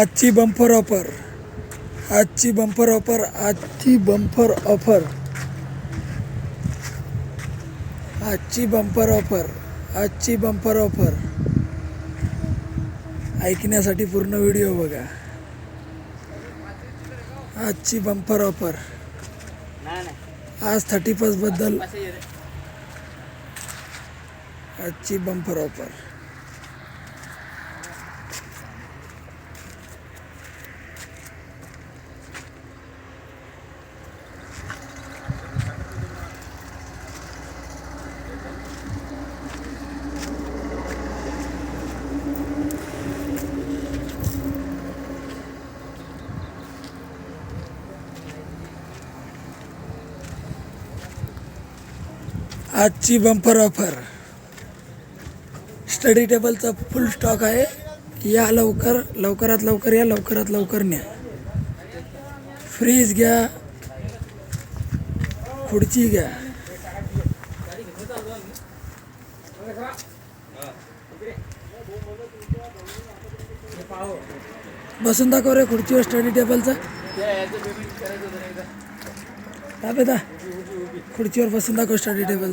आजची bumper offer आजची bumper offer आजची बंपर ऑफर आजची बंपर ऑफर आजची बंपर ऑफर ऐकण्यासाठी पूर्ण व्हिडिओ बघा. आजची बंपर ऑफर आज थर्टी फर्स्टबद्दल. आजची बंपर ऑफर आजची बंपर ऑफर स्टडी टेबलचा फुल स्टॉक आहे. या लवकर लवकरात लवकर या लवकरात लवकर न्या. फ्रीज घ्या. खुर्ची घ्या. बसून दाखव रे खुर्चीवर स्टडी टेबलचा दाबे दा खुर्चीवर बसून दाखव study table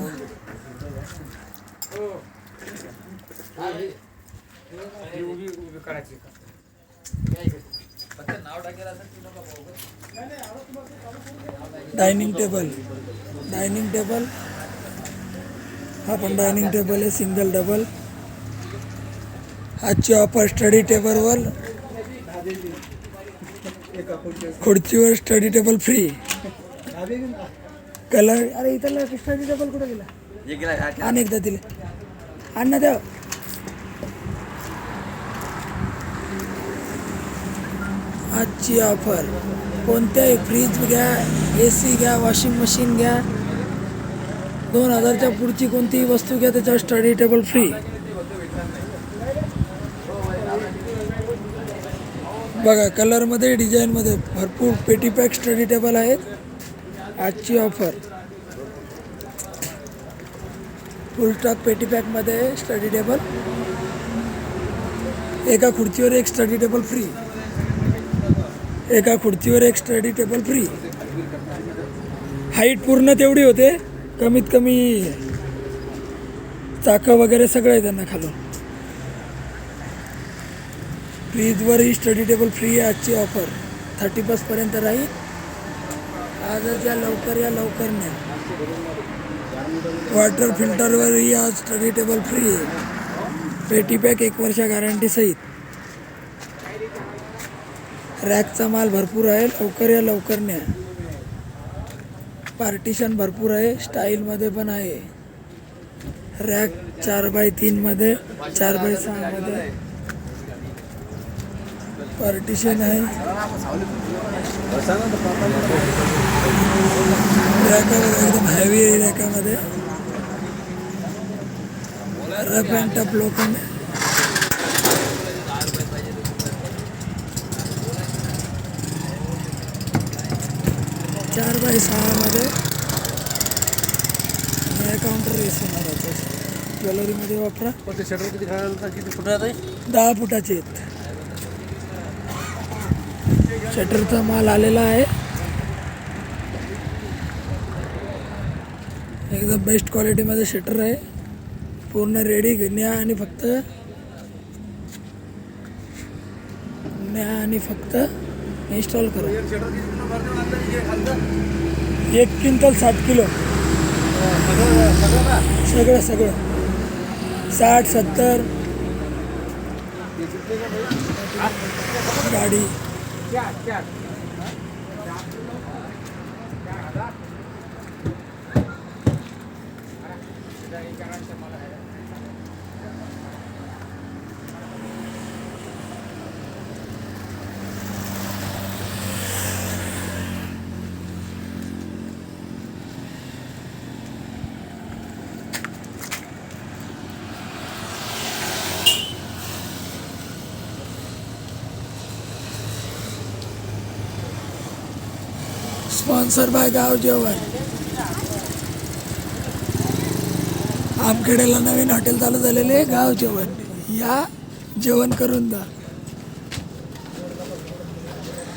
dining table dining table हा पण डायनिंग टेबल आहे सिंगल डबल आजची ऑफर स्टडी टेबलवर खुर्चीवर स्टडी टेबल फ्री कलर अरे इथं स्टडी टेबल कुठे गेला? एकदा दिले. ना देव. आजची ऑफर कोणत्याही फ्रीज घ्या ए सी घ्या वॉशिंग मशीन घ्या. दोन हजारच्या पुढची कोणतीही वस्तू घ्या त्याच्यावर स्टडी टेबल फ्री बघा कलरमध्ये डिझाईनमध्ये भरपूर पेटी पॅक स्टडी टेबल आहेत. आजची ऑफर फुल स्टॉक पेटी पॅकमध्ये स्टडी टेबल एका खुर्चीवर एक स्टडी टेबल फ्री एका खुर्चीवर एक स्टडी टेबल फ्री हाईट पूर्ण तेवढी होते. कमीत कमी चाकं वगैरे सगळं आहे त्यांना खालून. फ्रीजवरही स्टडी टेबल फ्री आहे आजची ऑफर थर्टी फर्स्टपर्यंत राहील. आजच या लवकर या लवकर न्या वॉटर फिल्टरवरही आज स्टडी टेबल फ्री आहे. पेटी पॅक एक वर्ष गॅरंटी सहित. रॅकचा माल भरपूर आहे लवकर या लवकर न्या पार्टिशन भरपूर आहे स्टाईलमध्ये पण आहे. रॅक चार बाय तीनमध्ये चार बाय सहामध्ये पार्टिशन आहे. रॅका एकदम हेवी आहे रॅकामध्ये रफ अँड टफ लोखंड चार बाय सहामध्ये. काउंटर रेस होणार आहे. ज्वेलरीमध्ये वापरा. शटर किती किती फुटात आहे दहा फुटाचे आहेत. शटरचा माल आलेला आहे. एकदम बेस्ट क्वालिटीमध्ये शटर आहे. पूर्ण रेडी न्या आणि फक्त न्या आणि फक्त इन्स्टॉल करा. एक क्विंटल साठ किलो. सगळं सगळं सगळं सगळं. साठ सत्तर. गाडी. स्पॉन्सर बाय गाव जेवण आमखेड्याला नवीन हॉटेल चालू झालेले गाव जेवण. या जेवण करून जा.